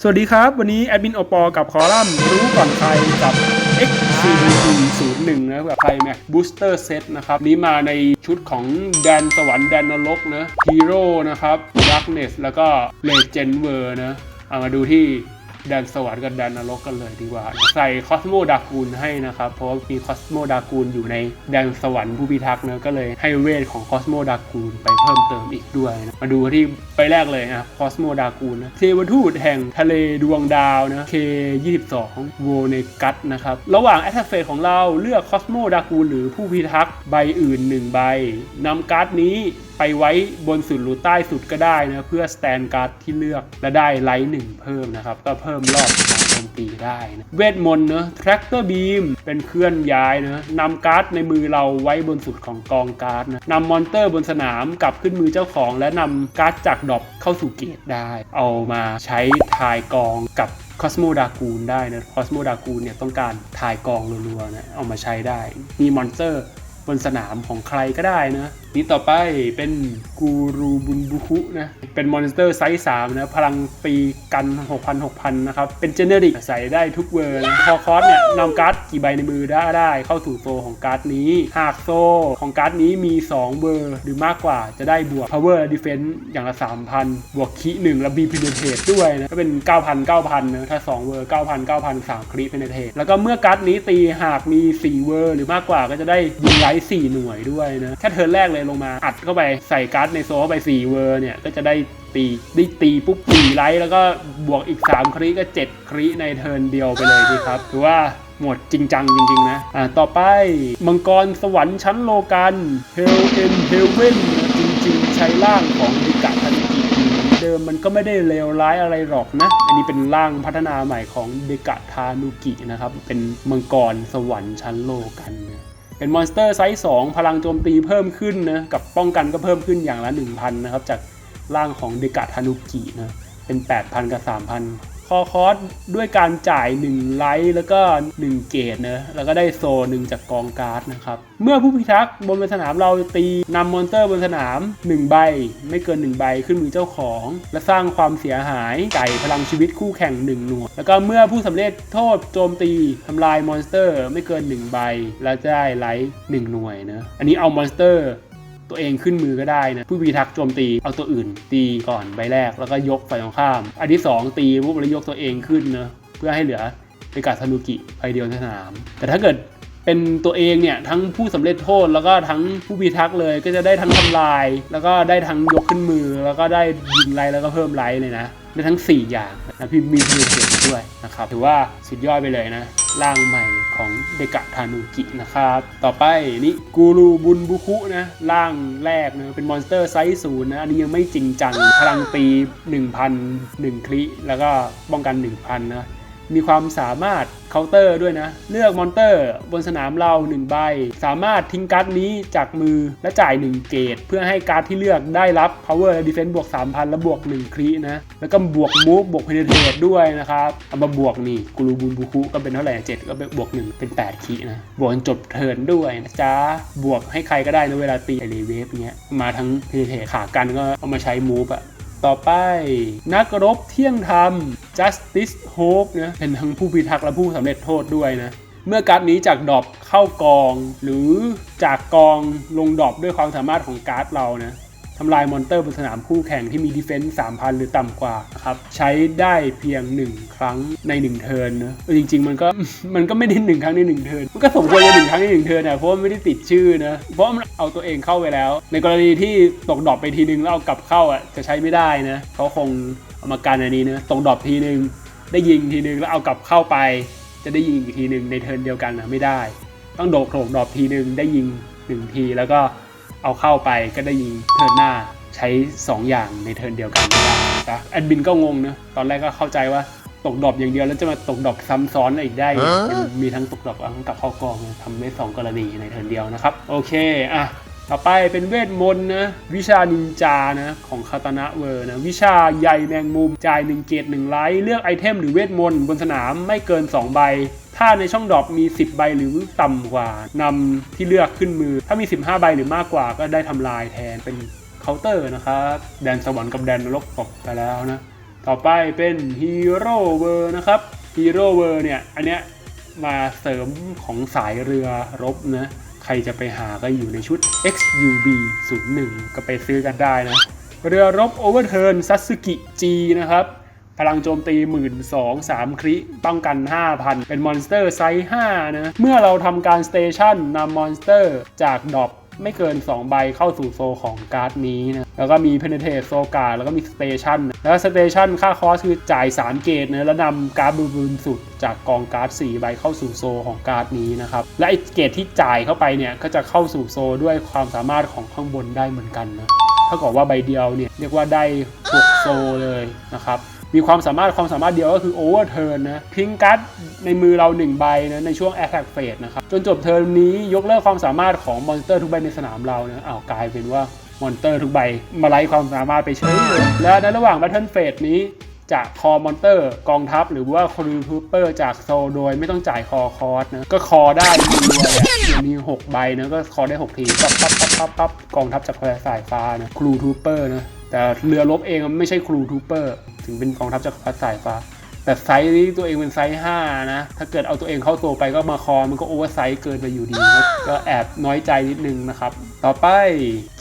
สวัสดีครับ วันนี้แอดมินโอปอกับคอลัมน์รู้ก่อนใครกับ XCBT 01นะกับใครแม็กบูสเตอร์เซตนะครับ นี้มาในชุดของแดนสวรรค์แดนนรกนะฮีโร่นะครับดักเนสแล้วก็เลเจนเวอร์นะ เอามาดูที่ แดนสวรรค์กับแดนนรกกันเลยดีกว่า ใส่คอสโมดากูลให้นะครับ เพราะว่ามีคอสโมดากูลอยู่ในแดนสวรรค์ผู้พิทักษ์เนะก็เลยให้เวทของคอสโมดากูลไปเพิ่มเติมอีกด้วยนะมาดูที่ไปแรกเลยนะคอสโมดากูลนะเทวทูตแห่งทะเลดวงดาวนะ K22 โวเนกัสนะครับ ระหว่างแอตเฟสของเราเลือกคอสโมดากูลหรือผู้พิทักษ์ใบอื่น 1 ใบนำการ์ดนี้ไปไว้บนสุดหรือใต้สุดก็ได้นะ เพื่อสแตนการ์ดที่เลือกและได้ไลท์หนึ่งเพิ่มนะครับ ก็เพิ่มรอบการโจมตีได้นะเวทมนต์เนอะแทรกเตอร์บีมเป็นเคลื่อนย้ายนะนำการ์ดในมือเราไว้บนสุดของกองการ์ดนะนำมอนเตอร์บนสนามกลับขึ้นมือเจ้าของ และนำการ์ดจากดอปเข้าสู่เกตได้ เอามาใช้ทายกองกับคอสโมดากูลได้นะคอสโมดากูลเนี่ยต้องการทายกองรัวๆนะเอามาใช้ได้ มีมอนเตอร์บนสนามของใครก็ได้นะ นี่ต่อไปเป็นกูรูบุนบุคุนะ เป็นมอนสเตอร์ไซส์3นะ พลังปีกัน 6,000 6,000 นะครับ เป็นเจเนริกใส่ได้ทุกเวอร์นะพอคอสเนี่ยนำการ์ดกี่ใบในมือได้ได้ เข้าสู่โซของการ์ดนี้ หากโซของการ์ดนี้มี 2 เบอร์หรือมากกว่าจะได้บวก power defense อย่างละ 3,000 บวกคีหนึ่งแล้ว B penetrate ด้วยนะ ก็เป็น 9,000 9,000นะถ้า 2 เวอร์ 9,000 9,000 3คลิ penetrate แล้วก็เมื่อการ์ดนี้ตีหากมี 4 เวอร์หรือมากกว่าก็จะได้ยิงไลท์4หน่วยด้วยนะแค่เทิร์นแรกเลยลงมาอัดเข้าไปใส่การ์ดในโซเข้าไป 4 เวอร์เนี่ย ก็จะได้ตีได้ตีปุ๊บ4ไลท์แล้วก็บวกอีก 3คลิก็7คลิในเทิร์นเดียวไปเลยดีครับถือว่าหมดจริงจังจริง ๆ นะ อ่า ต่อไป มังกรสวรรค์ชั้นโลกันเฮลเอ็นเฮลเวนจริง ๆ ใช้ร่างของดิกะทันจิเดิมมันก็ไม่ได้เลวร้ายอะไรหรอกนะ อันนี้เป็นร่างพัฒนาใหม่ของเดกะทานุกินะครับ เป็นมังกรสวรรค์ชั้นโลกัน เป็นมอนสเตอร์ไซส์2พลังโจมตีเพิ่มขึ้นนะกับป้องกันก็เพิ่มขึ้นอย่างละ 1,000 นะครับ จากร่างของเดกาทานุกินะเป็น 8,000 กับ 3,000 อคอสด้วยการจ่าย 1 ไลท์แล้วก็ 1 เกตนะแล้วก็ได้โซหนึ่งจากกองการ์ดนะครับ เมื่อผู้พิทักษ์บนสนามเราตีนำมอนสเตอร์บนสนาม 1 ใบ ไม่เกิน 1 ใบขึ้นมือเจ้าของ และสร้างความเสียหายจ่ายพลังชีวิตคู่แข่ง 1 หน่วยแล้วก็เมื่อผู้สำเร็จโทษโจมตีทำลายมอนสเตอร์ไม่เกิน 1 ใบ แล้วจะได้ไลท์1หน่วยนะอันนี้เอามอนสเตอร์ ตัวเองขึ้นมือก็ได้นะผู้พิทักษ์โจมตีเอาตัวอื่น ตีก่อนใบแรกแล้วก็ยกฝ่ายตรงข้าม อันที่ 2 ตีปุ๊บแล้วยกตัวเองขึ้นนะเพื่อให้เหลือไปกัดธนุกิใบเดียวในสนาม แต่ถ้าเกิดเป็นตัวเองเนี่ยทั้งผู้สำเร็จโทษแล้วก็ทั้งผู้พิทักษ์เลยก็จะได้ทั้งทำลาย แล้วก็ได้ทั้งยกขึ้นมือ แล้วก็ได้ยิงไลท์แล้วก็เพิ่มไลท์เลยนะได้ทั้ง 4 อย่างนะพี่มีพีเทด้วยนะครับถือว่าสุดยอดไปเลยนะ ร่างใหม่ของเดกะทานุกินะครับ ต่อไปนี่กูรูบุนบุคุนะร่างแรกนะเป็นมอนสเตอร์ไซส์ศูนย์นะอันนี้ยังไม่จริงจังพลังตี 1,000 1คลิแล้วก็ป้องกัน 1,000 นะ มีความสามารถเคาน์เตอร์ด้วยนะ เลือกมอนเตอร์บนสนามเรา1ใบ สามารถทิ้งการ์ดนี้จากมือและจ่าย 1 เกต เพื่อให้การ์ดที่เลือกได้รับ power และ defense บวก 3,000 และบวก 1 ครีนะ แล้วก็บวก move บวก penetrate ด้วยนะครับ เอามาบวกนี่กูรูบุนบุคุก็เป็นเท่าไหร่7ก็เป็นบวก 1 เป็น 8คีนะ บวกจนจบเทิร์นด้วยนะจ๊ะ บวกให้ใครก็ได้นะเวลาตีไอรีเวฟเงี้ย มาทั้ง penetrate ขากันก็เอามาใช้ move อะ ต่อไป นักรบเที่ยงธรรม Justice Hope นะเป็นทั้งผู้พิทักษ์และผู้สำเร็จโทษด้วยนะเมื่อการ์ดนี้จากดอบเข้ากอง หรือจากกองลงดอบด้วยความสามารถของการ์ดเรานะ ทำลายมอนเตอร์บนสนามคู่แข่งที่มีดีเฟนซ์3,000 หรือต่ำกว่าครับใช้ได้เพียง 1 ครั้งใน 1 เทิร์นนะจริง ๆ มันก็มันก็ไม่ได้หนึ่งครั้งใน1เทิร์นมันก็สมควรจะหนึ่งครั้งในหนึ่งเทิร์นนะเพราะว่าไม่ได้ติดชื่อนะเพราะมันเอาตัวเองเข้าไปแล้ว ในกรณีที่ตกดรอปไปทีนึงแล้วเอากลับเข้าอะจะใช้ไม่ได้นะเขาคงเอามากันอันนี้นะตกดรอปทีนึงได้ยิงทีนึงแล้วเอากลับเข้าไป จะได้ยิงอีกทีนึงในเทิร์นเดียวกันนะไม่ได้ ต้องโดดโถกดรอปทีนึงได้ยิงหนึ่งทีแล้วก็ เอาเข้าไปก็ได้ยิงเทิร์นหน้าใช้ 2 อย่างในเทิร์นเดียวกันไม่ได้นะแอดมินก็งงนะตอนแรกก็เข้าใจว่าตกดรอปอย่างเดียวแล้วจะมาตกดรอปซ้ำซ้อนอะไรอีกได้ มันมีทั้งตกดรอปทั้งกลับเข้ากองนะทำได้สองกรณีในเทิร์นเดียวนะครับ โอเคอะ ต่อไปเป็นเวทมนต์นะวิชานินจานะของคาตานะเวอร์นะวิชาใยแมงมุมจ่าย1เกต1ไลท์เลือกไอเทมหรือเวทมนต์บนสนามไม่เกิน 2 ใบ ถ้าในช่องดรอปมี 10 ใบหรือต่ำกว่านำที่เลือกขึ้นมือ ถ้ามี 15 ใบหรือมากกว่าก็ได้ทำลายแทนเป็นเคาน์เตอร์นะครับแดนสวรรค์กับแดนนรกตกไปแล้วนะต่อไปเป็นฮีโร่เวอร์นะครับฮีโร่เวอร์เนี่ยอันเนี้ยมาเสริมของสายเรือรบนะ ใครจะไปหาก็อยู่ในชุด XUB 01ก็ไปซื้อกันได้นะ เรือรบโอเวอร์เทิร์นซัสึกิจีนะครับพลังโจมตี 1 2 0 0 3คริป้องกัน 5,000 เป็นมอนสเตอร์ไซส์ 5 นะ เมื่อเราทำการสเตชันนำมอนสเตอร์จากดรอป ไม่เกิน 2 ใบเข้าสู่โซของการ์ดนี้นะ แล้วก็มี Penetrate โซกาแล้วก็มีสเตชันแล้วสเตชันค่าคอสคือจ่าย 3 เกตนะแล้วนำการ์ดบูบูนสุดจากกองการ์ด4ใบเข้าสู่โซของการ์ดนี้นะครับ และไอเกตที่จ่ายเข้าไปเนี่ย ก็จะเข้าสู่โซด้วยความสามารถของข้างบนได้เหมือนกันนะถ้ากับว่าใบเดียวเนี่ยเรียกว่าได้6โซเลยนะครับ มีความสามารถความสามารถเดียวก็คือ Overturn นนะทิ้งการ์ดในมือเรา 1 ใบนะในช่วง Attack Phase นะครับจนจบเทิร์นนี้ยกเลิกความสามารถของมอนสเตอร์ทุกใบในสนามเรานะอ้าวกลายเป็นว่ามอนสเตอร์ทุกใบมาไล่ความสามารถไปเฉยเลยและในระหว่าง Battle Phase นี้จะคอมอนเตอร์กองทัพ หรือว่าครูทูเปอร์จากโซโดยไม่ต้องจ่ายคอคอร์สนะก็คอได้มีรวยอะเดี๋ยมี 6 ใบนะก็คอได้ 6 ทีปั๊บปั๊บปั๊บปั๊บปั๊บกองทัพจากสายฟ้านะครูทูเปอร์นะ แต่เรือรบเองมันไม่ใช่ครูทูเปอร์ถึงเป็นกองทัพจากสายฟ้า แต่ไซส์นี้ตัวเองเป็นไซส์5นะ ถ้าเกิดเอาตัวเองเข้าตัวไปก็มาคอมันก็โอเวอร์ไซส์เกินไปอยู่ดี ก็แอบน้อยใจนิดนึงนะครับ ต่อไป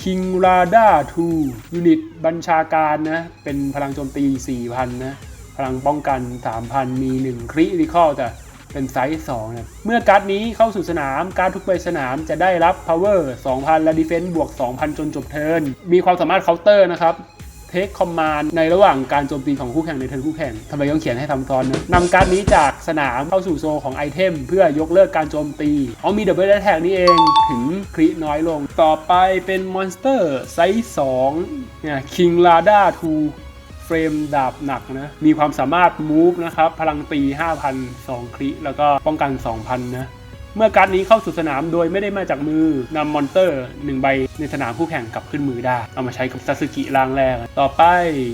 King Rada 2 ยูนิตบัญชาการนะ เป็นพลังโจมตี 4,000 นะ พลังป้องกัน 3,000 มี 1 คริติคอลแต่ เป็นไซส์2นะเมื่อการ์ดนี้เข้าสู่สนาม การดทุกใบสนามจะได้รับ power 2,000 และ defense บวก 2,000 จนจบเทิร์น มีความสามารถเคาน์เตอร์นะครับ เทคคอมมานด์ในระหว่างการโจมตีของคู่แข่งในเทิร์นคู่แข่งทำไมต้องเขียนให้ทำซ้อนนะนำการ์ดนี้จากสนามเข้าสู่โซของไอเทม เพื่อยกเลิกการโจมตีอ๋อมีดับเบิลแทกนี่เองถึงคริน้อยลง ต่อไปเป็นมอนสเตอร์ไซส์2เนี่ยคิงลาดา2เฟ รมดาบหนักนะ มีความสามารถ move นะครับ พลังตี 5,000 2 คริ แล้วก็ป้องกัน 2,000 นะ เมื่อการ์ดนี้เข้าสู่สนามโดยไม่ได้มาจากมือนำมอนเตอร์ 1 ใบในสนามคู่แข่งกลับขึ้นมือได้ เอามาใช้กับซาสึกิร่างแรก ต่อไป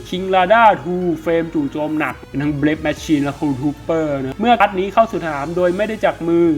King Rada 2เฟรมจู่โจมหนักเป็นทั้ง Blade Machine และ Cool Trooper นะ เมื่อการ์ดนี้เข้าสู่สนามโดยไม่ได้จากมือ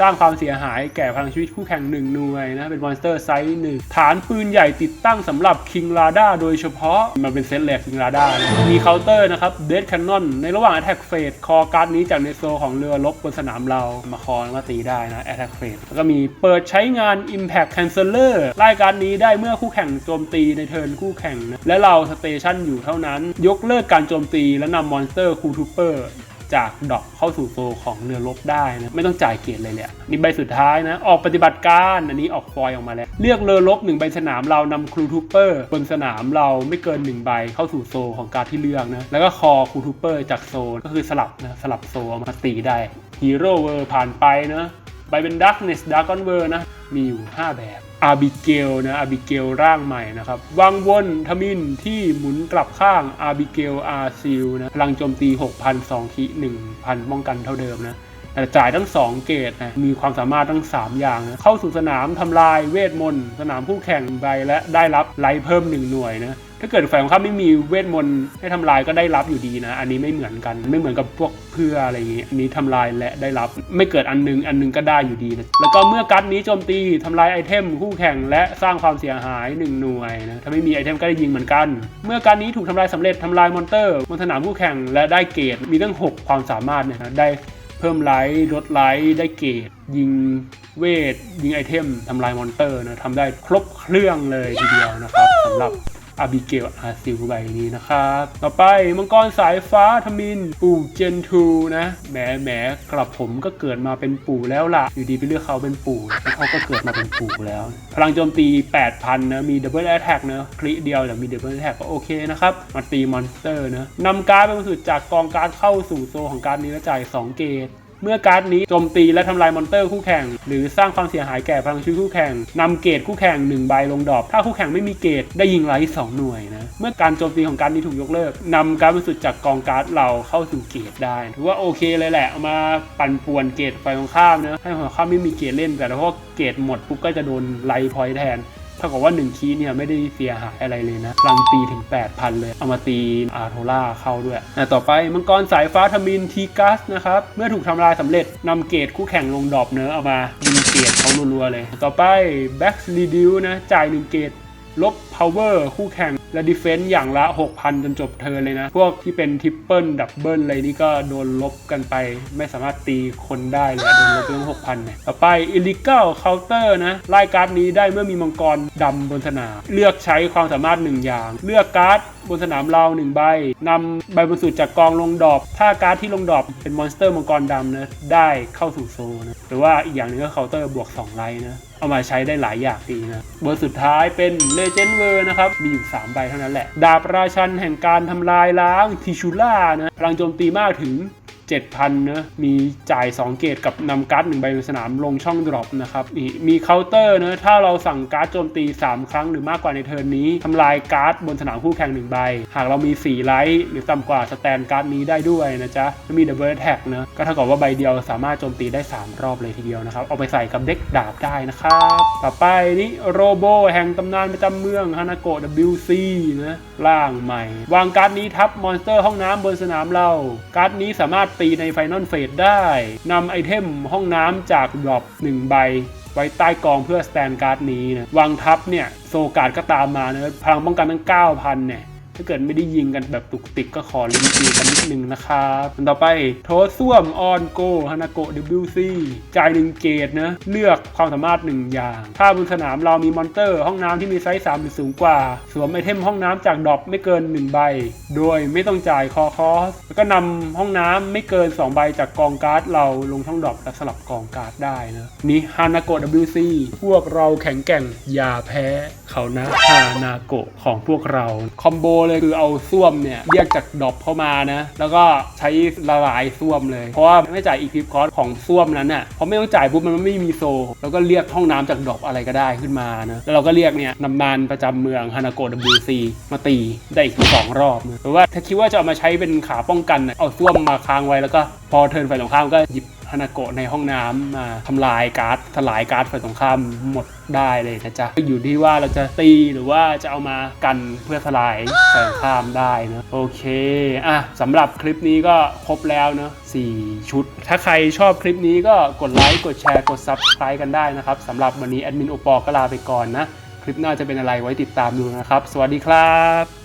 สร้างความเสียหายแก่พลังชีวิตคู่แข่งหนึ่งหน่วยนะเป็นมอนสเตอร์ไซส์หนึ่งฐานปืนใหญ่ติดตั้งสำหรับ King Rada โดยเฉพาะมันเป็นเซตแรก King Rada นะมีเคาน์เตอร์นะครับ Dead Cannon ในระหว่าง Attack Phase คอการ์ดนี้จากในโซของเรือรบบนสนามเรามาคอแล้วก็ตีได้นะ Attack Phase แล้วก็มีเปิดใช้งาน Impact Canceller ไล่การ์ดนี้ได้เมื่อคู่แข่งโจมตีในเทิร์นคู่แข่งนะและเราสเตชันอยู่เท่านั้น ยกเลิกการโจมตีและนำมอนสเตอร์คูทูเปอร์ จากดอกเข้าสู่โซของเรือรบได้นะไม่ต้องจ่ายเกียรติเลยแหละนี่ใบสุดท้ายนะ ออกปฏิบัติการอันนี้ออกฟอยออกมาแล้วเรียกเรือรบหนึ่งใบสนามเรานำครูทูเปอร์ บนสนามเราไม่เกินหนึ่งใบเข้าสู่โซของการที่เลือกนะแล้วก็คอครูทูเปอร์จากโซก็คือสลับนะสลับโซมาตีได้ฮีโร่เวอร์ผ่านไปนะใบเป็นดักเนสดากอนเวอร์นะมีอยู่ 5 แบบ อาบิเกลนะอาบิเกลร่างใหม่นะครับวังวนทมินที่หมุนกลับข้างอาบิเกลอาซิลนะพลังโจมตี 6,000 2คี1,000 ป้องกันเท่าเดิมนะแต่จ่ายทั้ง 2 เกตนะ มีความสามารถทั้ง 3 อย่างนะ เข้าสู่สนามทำลายเวทมนต์ สนามผู้แข่งใบและได้รับไลท์เพิ่ม 1 หน่วยนะ ถ้าเกิดฝ่ายของข้ามไม่มีเวทมนต์ให้ทำลายก็ได้รับอยู่ดีนะ อันนี้ไม่เหมือนกัน ไม่เหมือนกับพวกเพื่ออะไรอย่างงี้ อันนี้ทำลายและได้รับ ไม่เกิดอันนึงอันนึงก็ได้อยู่ดีนะ แล้วก็เมื่อการ์ดนี้โจมตีทำลายไอเทมคู่แข่งและสร้างความเสียหาย 1 หน่วยนะ ถ้าไม่มีไอเทมก็ได้ยิงเหมือนกัน เมื่อการนี้ถูกทำลายสำเร็จทำลายมอนเตอร์บนสนามคู่แข่งและได้เกรด มีตั้ง 6 ความสามารถเนี่ยนะได้เพิ่มไลท์ลดไลท์ได้เกรด ยิงเวทยิงไอเทมทำลายมอนเตอร์นะทำได้ครบเครื่องเลยทีเดียวนะครับสำหรับ อาบิเกลอาซิลใบนี้นะครับ ต่อไปมังกรสายฟ้าทมิน ปู่เจนทูนะ แหมแหมกลับผมก็เกิดมาเป็นปู่แล้วล่ะ อยู่ดีไปเลือกเขาเป็นปู่แล้วเขาก็เกิดมาเป็นปู่แล้ว พลังโจมตี 8,000 นะ มีดับเบิลแอ t แทกนะคลิเดียวแต่มีดับเบิลแอ t แทกก็โอเคนะครับ มาตีมอนสเตอร์นะนำการ์ดเป็นสุดจากกองการ์ดเข้าสู่โซของการ์ดนี้แล้วจ่าย2เกต เมื่อการ์ดนี้โจมตีและทำลายมอนเตอร์คู่แข่ง หรือสร้างความเสียหายแก่พลังชีวิตคู่แข่งนำเกรดคู่แข่ง1ใบลงดอปถ้าคู่แข่งไม่มีเกรดได้ยิงไลท์2หน่วยนะเมื่อการโจมตีของการ์ดนี้ถูกยกเลิกนำการ์ดบริสุทธิ์จากกองการ์ดเราเข้าสู่เกรดได้ถือว่าโอเคเลยแหละเอามาปั่นป่วนเกรดฝ่ายตรงข้ามนะให้ฝ่ายตรงข้ามไม่มีเกรดเล่น แต่ถ้าว่าเกรดหมดปุ๊บก็จะโดนไลท์พอยต์แทน ถ้ากับว่า 1 คีย์เนี่ยไม่ได้เสียหายอะไรเลยนะรังตีถึง 8,000 เลย เอามาตีอาร์โทล่าเข้าด้วยนะต่อไปมังกรสายฟ้าทมินทีกัสนะครับ เมื่อถูกทำลายสำเร็จนำเกตคู่แข่งลงดรอปเนื้อเอามายิงเกตเขารัวๆเลย ต่อไปแบ็กรีดิวนะจ่าย1เกตลบพาวเวอร์คู่แข่ง และดีเฟนซ์อย่างละ 6,000 จนจบเทิร์นเลยนะ พวกที่เป็นทริปเปิลดับเบิลอะไรนี่ก็โดนลบกันไป ไม่สามารถตีคนได้เลยโดนลบเรื่อง6,000เนี่ยต่อไป illegal counter นะไล่การ์ดนี้ได้เมื่อมีมังกรดำบนสนาม เลือกใช้ความสามารถหนึ่งอย่าง เลือกการ์ดบนสนามเราหนึ่งใบนำใบบนสุดจากกองลงดอปถ้าการ์ดที่ลงดอปเป็นมอนสเตอร์มังกรดำนะได้เข้าสู่โซนนะหรือว่าอีกอย่างหนึงก็เคาน์เตอร์บวก2ไลท์นะเอามาใช้ได้หลายอย่างดีนะเบอร์สุดท้ายเป็น Legend w o r นะครับมีอยู่3ใบเท่านั้นแหละ ดาบราชันแห่งการทำลายล้างทิชูล่านะพลังโจมตีมากถึง 7,000นะมีจ่าย 2 เกตกับนำการ์ดหนึ่งใบบนสนามลงช่องดรอปนะครับนี่มีเคาน์เตอร์นะถ้าเราสั่งการ์ดโจมตี 3 ครั้งหรือมากกว่าในเทิร์นนี้ทำลายการ์ดบนสนามคู่แข่งหนึ่งใบ หากเรามี 4 ไลท์หรือต่ำกว่าสแตนการ์ดนี้ได้ด้วยนะจ๊ะมีดับเบิลแท็กนะก็เท่ากับว่าใบเดียวสามารถโจมตีได้ 3 รอบเลยทีเดียวนะครับ เอาไปใส่กับเด็กดาบได้นะครับ ต่อไปนี่โรโบแห่งตำนานประจำเมืองฮานาโกะ WC นะร่างใหม่ วางการ์ดนี้ทับมอนสเตอร์ห้องน้ำบนสนามเราการ์ดนี้สามารถตีในไฟนอลเฟสได้นำไอเทมห้องน้ำจากดรอป1ใบ ไว้ใต้กองเพื่อสแตนการ์ดนี้นะวางทับเนี่ยโซการ์ดก็ตามมานะพลังป้องกันตั้ง 9,000เนี่ย ถ้าเกิดไม่ได้ยิงกันแบบตุกติกก็ขอลิงก์ตีกันนิดนึงนะครับต่อไปโทส้วมออนโกฮานาโกะ WC จ่ายหนึ่งเกตนะเลือกความสามารถหนึ่งอย่าง ถ้าบนสนามเรามีมอนเตอร์ ห้องน้ำที่มีไซส์3หรือสูงกว่า สวมไอเทมห้องน้ำจากดรอปไม่เกิน 1 ใบ โดยไม่ต้องจ่ายคอคอสแล้วก็นำห้องน้ำไม่เกิน 2 ใบจากกองการ์ดเราลงช่องดรอปและสลับกองการ์ดได้นะนี่ฮานาโกะ WC พวกเราแข็งแกร่งอย่าแพ้เขานะฮานาโกของพวกเราคอมโบเลยคือเอาส้วมเนี่ยเรียกจากดอปเข้ามานะ แล้วก็ใช้ละลายส้วมเลย เพราะว่าไม่จ่ายอีพิพคอสของส้วมนั้นน่ะพอไม่ต้องจ่ายปุ๊บมันไม่มีโซ แล้วก็เรียกห้องน้ำจากดอปอะไรก็ได้ขึ้นมานะแล้วเราก็เรียกเนี่ยนำนานประจำเมืองฮานาโกะ WC มาตีได้อีกสองรอบนะหรือว่าถ้าคิดว่าจะเอามาใช้เป็นขาป้องกันเอาส้วมมาค้างไว้แล้วก็พอเทินฝ่ายตรงข้ามก็หยิบ ฮานาโกะในห้องน้ำมาทำลายการ์ดทลายการ์ดฝ่ายตรงข้ามหมดได้เลยนะจ๊ะอยู่ที่ว่าเราจะตีหรือว่าจะเอามากันเพื่อทลายฝ่ายตรงข้ามได้นะโอเคอะสำหรับคลิปนี้ก็ครบแล้วเนอะ4ชุด ถ้าใครชอบคลิปนี้ก็กดไลค์กดแชร์กด Subscribe กันได้นะครับสำหรับวันนี้แอดมินโอปอก็ลาไปก่อนนะ คลิปหน้าจะเป็นอะไรไว้ติดตามดูนะครับ สวัสดีครับ